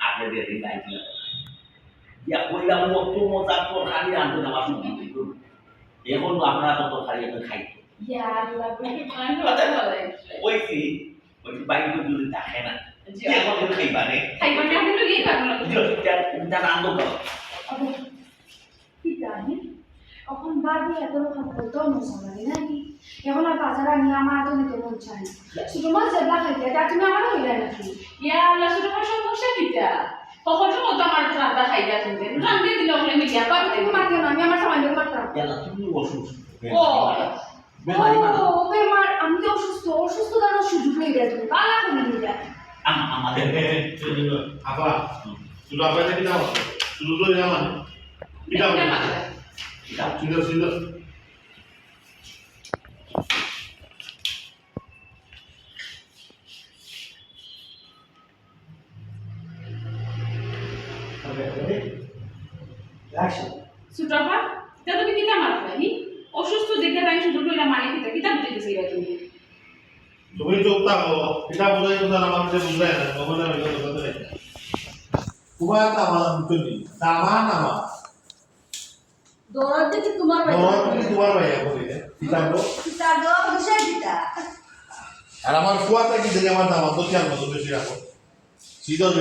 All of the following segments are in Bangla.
আপনাদের মজা তো খালি আনতে না কি করব এখন তো আপনারা তো খালি একটা খাই Ya Allah, bagaimana ওইছি ওই বাইরে তো যদি দেখে না এখন খাইবা রে Hai, mana aku lagi kan? এটা আনন্দ কর Aduh, kita nih. এখন বাড়ি এত রকম করতেও মজা নাকি এখন আর বাজারে নিয়ে আমার শুধু মাছ তুমি দিতা কখনো মতো আমার রান্না খাইয়া তুমি রান্ধে দিলে ওখানে মিলিয়া বাবা তুমি মারতে না আমি আমার লোক মারতাম তুমি অসুস্থ? ও বেমারি আমি তো অসুস্থ অসুস্থ দাঁড়ানো সুযোগ নেই রে তুমি। পালা করে নিয়ে যা আমাদের সুটফা তা তুমি কিতা মারলা হি অসুস্থ দেখে তাই শুধু কইলা মানে কিতা কিতা বুঝে গেছে ইয়া তুমি? তুমি চুপ থাকো এটা বুঝাই কথা আমার কাছে বুঝাই না কখন আমি কথা বলতে পারি তোমার নামা তুমি নামা নামা দৌড়ার দিকে তোমার তোমার কি তোমার দেওয়া বসে দিতা আর আমার কুয়াটা কি আমার নামা তো মতো বেশি রাখো। শীতল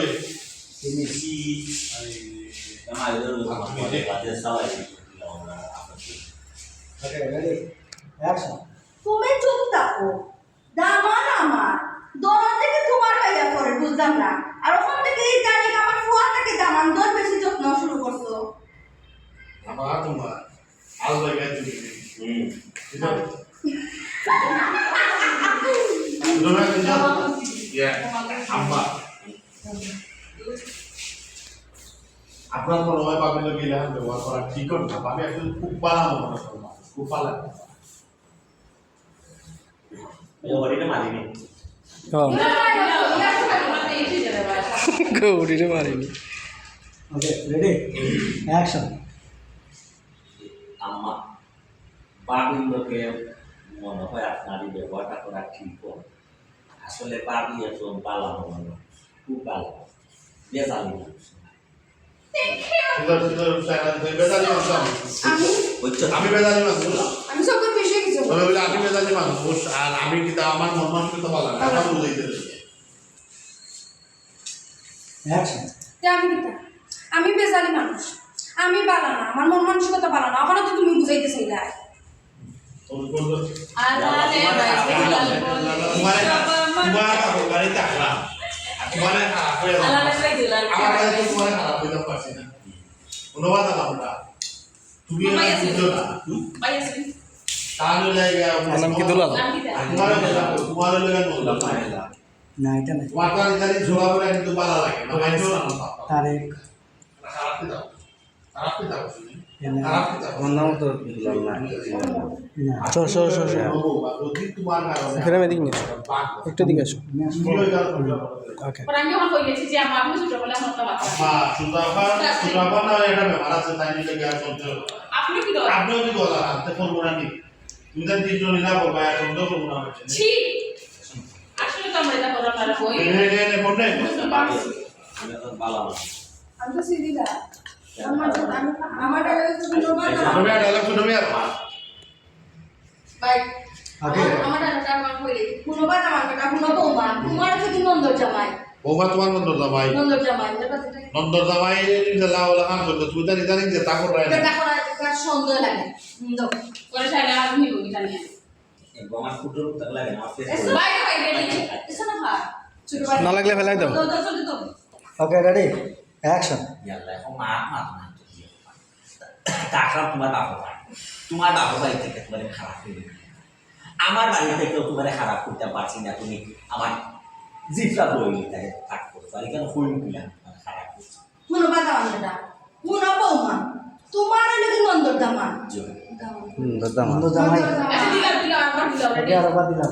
তুমি চুপ থাকো। দামান আমার দৌড়ার দিকে তোমার ভাইয়া পরে বুঝলাম না। আর ওখান থেকে এই জানি আমার ফুয়া থেকে দামান দর বেশি যত্ন শুরু করছ। আমার তোমার আল ভাইয়া তুমি ya আম্মা। আপনার মনে হয় পাবেন গেলাম ব্যবহার করা ঠিক না আমি একজন খুব পালাম মনে করলাম খুব পালাম গৌরীরে মারিনি ওকে রেডি অ্যাকশন আম্মা বাবির লোকে মনে হয় আপনারই ব্যবহারটা করা ঠিক আসলে বাবি একজন পালানো খুব ভালো বেজালি মানুষ সুন্দর সুন্দর সাইলেন্স হয়ে বেদালি মানুষ আমি আমি বেদালি মানুষ আমি সব বেশি কিছু তবে বলে আমি বেদালি মানুষ আর আমি কিন্তু আমার মন মানসিকতা পালাম আমার বুঝাইতে আমি আমি বেজালি মানুষ আমি বালা না আমার মন মানসিকতা বালা না তো তুমি বুঝাইতে চাইলা তোমার তোমার গাড়িতে আসলাম তোমার খারাপ হয়ে যাবে আমার কাছে তোমার খারাপ হয়ে যাবে পারছি না ধন্যবাদ আলামটা তুমি বুঝছ না তাহলে জায়গা নাম কি দুলাল তোমার তোমার লেগে বললাম না এটা না তোমার তো ঝোলা বলে কিন্তু ভালো লাগে না মাইন্ডও না না তারেক খারাপ দাও এখানে এদিকে নিয়ে একটু দিকে আমি আমি এক সন্দেহ করব না আসলে তো আমরা এটা আমি আমি সিরিদা আর বৌমা তোমার নন্দর জামাই নন্দর জামাই নন্দর জামাই ওলা কাম করতে তুমি জানি জানি যে তা করে না বেটা করা একটা সন্দেহ লাগে পরে চাইলে আমি বলি জানি আমার কুটোর উত্তর লাগে না বাই বাই ছোট না লাগলে ফেলাই দাও। ওকে রেডি অ্যাকশন ইয়াল্লা এখন মার মার না তাছাড়া তোমার বাবা ভাই তোমার বাবা বাড়ি থেকে তোমার খারাপ হয়ে আমার বাড়ি থেকেও তোমার খারাপ করতে পারছি না তুমি। আমার জিপটা বই নিতে থাক করছ আর কেন হইল দিলাম তোমার খারাপ করছ গুণবাদ আমার বেটা গুণ বৌমা তোমার যদি নন্দর হুম দাদা বন্ধু জামাই আচ্ছা দিলাম দিলাম।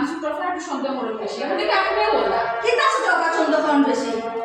আমি ছোট একটু সন্দেহ করে বেশি। এখন থেকে আপনিও বললাম। কিতা সুতরাং চন্দ্রকরণ বেশি?